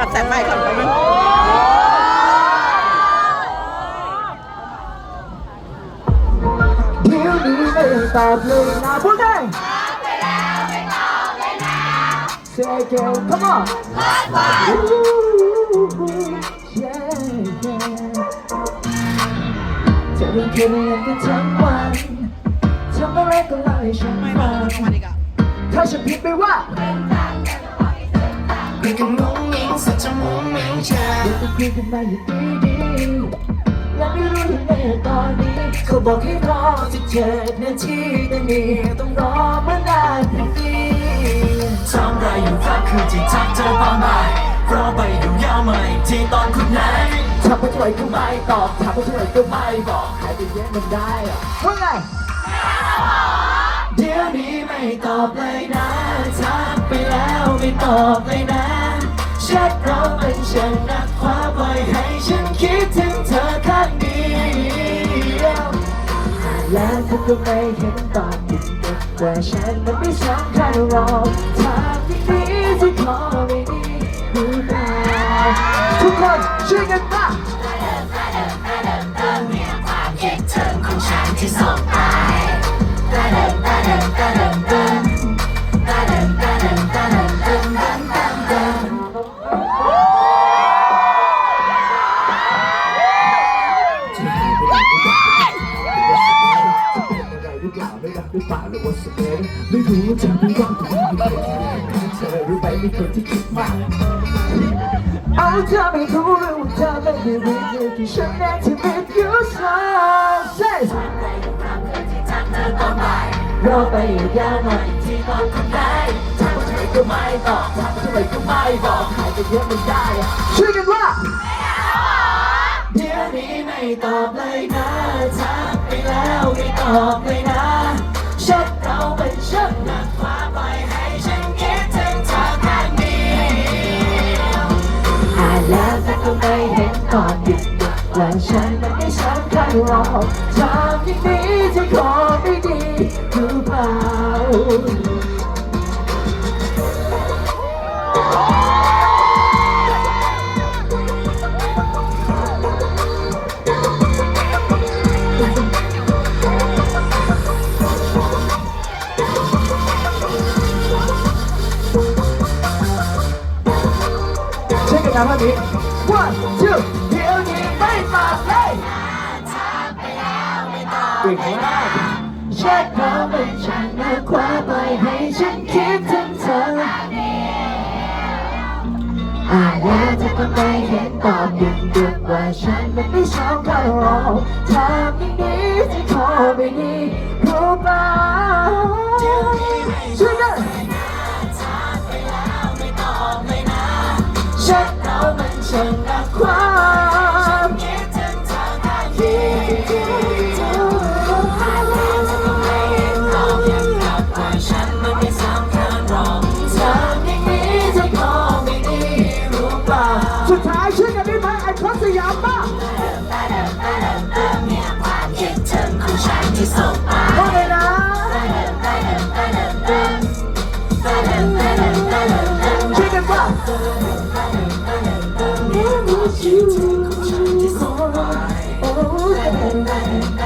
ปัดแสไฟก่อนไปบนึงเดี๋ยวนี้ไม่ตอบเลยนะพูดได้ Say again, come on. Yeah, จะเป็นแค่เรียนกันทั้งวันทำอะไรก็เล่าให้ฉันไม่ฟัมางลงมาดีกว่าถ้าฉันผิดไปว่าเป็ นกันมุ้งมิ้งสักจะมุ้งมิ้งเชเดี๋ยวจะคุยกันมาอยู่ดีๆและไม่รู้ยังไงตอนนี้เขาบอกให้รอสิบเจ็ดนาทีแต่นี่ต้องรอมานานแค่นี้ทำไรอยู่ครับคือที่ทักเธอตอนบ่ายรอไปอยู่ยาวมาอีกทีตอนคุณไหนถามไปเท่าไหร่ก็ไม่ตอบถามไปเท่าไหร่ก็ไม่บอกหายไปเยอะมันได้อะว่าไงเดี๋ยวนี้ไม่ตอบเลยนะทักไปแล้วไม่ตอบเลยนะ ชทเราเป็นฉันนักคว้าปล่อยให้ฉันคิดถึงเธอข้างเดียวแล้วเธอก็ไม่เห็นตอนดึกว่าฉันมันไม่สำคัญหรอกทางที่นี้จะขอไม่ดีหรือเปล่าทุกคนช่วยกันมาคิดถึงของฉันที่ส่งไป หรือเปล่าหรือว่าสเปนไม่รู้ว่าจะไม่รอดถึงไม่เคยเธอรู้ไหมมีคนที่คิดมากเอาเธอไม่รู้เลยว่าเธอไม่ได้รู้เลยที่ฉันแน่ที่ with you so say รอไปอยู่ยาวมาอีกทีตอนคุณไหนถามว่าเธอก็ไม่ตอบถามว่าเธอก็ไม่บอกหายไปเยอะไม่ได้ช่วยกันว่าเดี๋ยวนี้ไม่ตอบเลยนะทักไปแล้วไม่ตอบเลยนะ ชัดเราเป็นเชัดหนักฟ้าปล่อยให้ฉันคิดถึงเธอแค่เดียวอ่านแต่ก็ไม่เห็นตอนดึกๆว่าฉันมันไม่สำคัญหรอกทำอย่างนี้จะขอไม่ดีหรือเปล่า นนะภาพนี้ one two เดี๋ยวนี้ไม่มาเลยเก่งมากเช็คเพราเป็นฉันนะคว้าไปให้ฉันคิดถึงเธออ่านแล้วเธอก็ไม่เห็นตอบดึงดึงว่าฉันมันไม่ชอบเขาหรอกทำอย่างนี้จะขอไม่ดี บยังกลับว่าฉันมันไม่สำคัญหรอกทำอย่างนี้จะขอไม่ดีรู้เปล่าสุดท้ายช่วยกันได้ไหมไอ้พระสยามบ้าเนี่ยความคิดถึงของฉันที่ส่งมาว่าไงนะช่วยกัน บ้าคิดถึงของฉันที่ส่งมาโอ้ย